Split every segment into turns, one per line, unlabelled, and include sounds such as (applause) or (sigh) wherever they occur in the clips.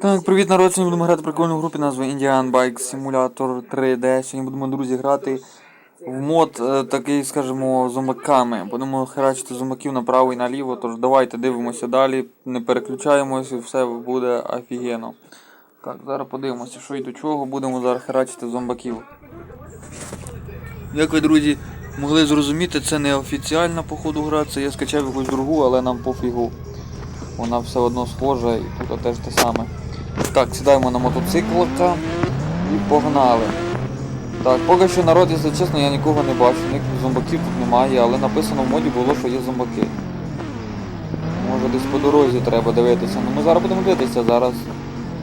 Так, привіт народ, сьогодні будемо грати в прикольну групі назву Indian Bike Simulator 3D. Сьогодні будемо, друзі, грати в мод е, такий, скажімо, зомбаками. Будемо херачити зомбаків направо і наліво, тож давайте дивимося далі, не переключаємось і все буде офігенно. Так, зараз подивимося, що і до чого, будемо зараз херачити зомбаків. Як ви, друзі, могли зрозуміти, це не офіціальна походу гра, це я скачав якусь другу, але нам пофігу. Вона все одно схожа і тут теж те саме. Так, сідаємо на мотоциклика і погнали. Так, поки що народ, якщо чесно, я нікого не бачу, ніяких зомбаків тут немає, але написано в моді було, що є зомбаки. Може десь по дорозі треба дивитися. Ну ми зараз будемо дивитися зараз.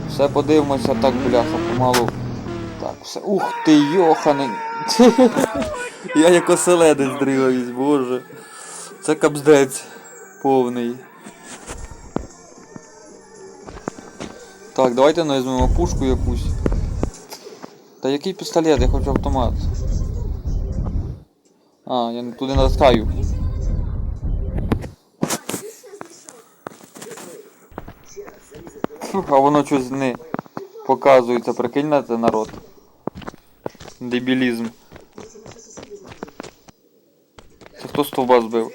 Все подивимося, так, бляха, помалу. Так, все. Ух ти, йоханий. (laughs) Я як оселедець дригаюсь, боже. Це капздець повний. Так, давайте візьмемо пушку якусь. Та який пістолет, я хочу автомат. А, я туди натискаю. Фух, а воно щось не показується, прикинь на це народ. Дебілізм. Це хто стовба збив?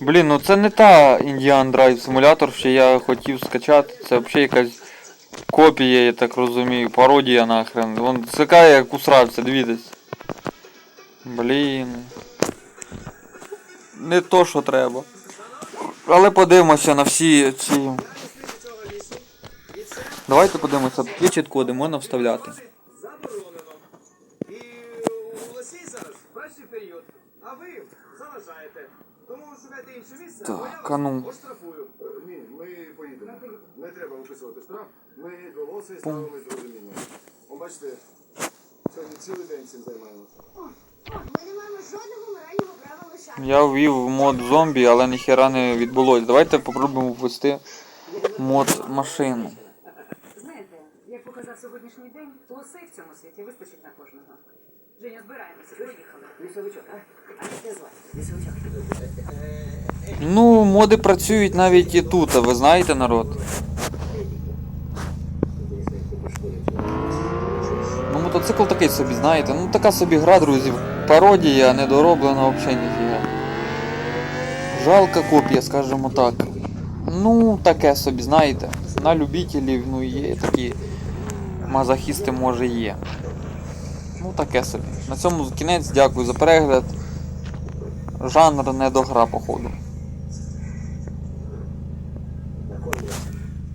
Блін, ну це не та Indian Drive Simulator, що я хотів скачати. Це взагалі якась копія, я так розумію, пародія нахрен. Вон цикає як усрався, дивіться. Блін. Не то, що треба. Але подивимося на всі ці. Давайте подивимося, є чіткоди, можна вставляти. Так, а ну.
Не треба виписувати штраф. Ми голоси ставимо з розуміння. О, бачите, сьогодні цілий день цим займаємося.
Ми не маємо жодного морального права лишати.
Я ввів мод зомбі, але ніхера не відбулось. Давайте попробуємо ввести мод машину.
Знаєте, як показав сьогоднішній день, лосей в цьому світі вистачить на кожного. Женя, збираємося, поїхали.
Лісовичок, а? А як тебе звати? Лісовичок.
Ну, моди працюють навіть і тут, а ви знаєте народ. Ну, мотоцикл такий собі, знаєте. Ну така собі гра, друзі. Пародія, недороблена взагалі ніфіга. Жалка копія, скажімо так. Ну, таке собі, знаєте. На любителів, ну є такі мазохісти, може є. Ну, таке собі. На цьому кінець, дякую за перегляд. Жанр не до гра, походу.